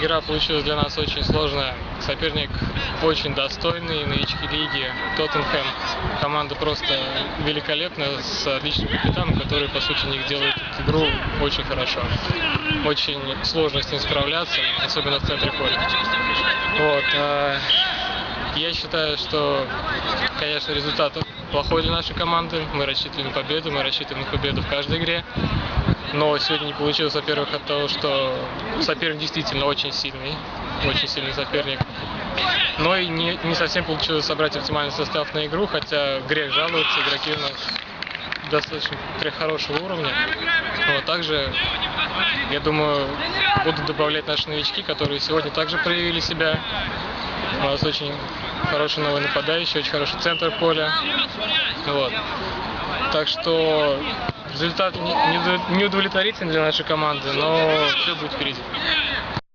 игра получилась для нас очень сложная. Соперник очень достойный, новички лиги. Тоттенхэм. Команда просто великолепная, с отличным капитаном, который, по сути, них делает эту игру очень хорошо. Очень сложно с ним справляться, особенно в центре поля. Вот. а, Я считаю, что, конечно, результат плохой для нашей команды. Мы рассчитывали на победу, мы рассчитываем на победу в каждой игре. Но сегодня не получилось, во-первых, от того, что соперник действительно очень сильный, очень сильный соперник. Но и не, не совсем получилось собрать оптимальный состав на игру, хотя грех жаловаться, игроки у нас достаточно при хорошего уровня. Но также, я думаю, будут добавлять наши новички, которые сегодня также проявили себя. У нас очень хороший новый нападающий, очень хороший центр поля. Вот. Так что результат не, не удов- не удовлетворительный для нашей команды, но все будет впереди.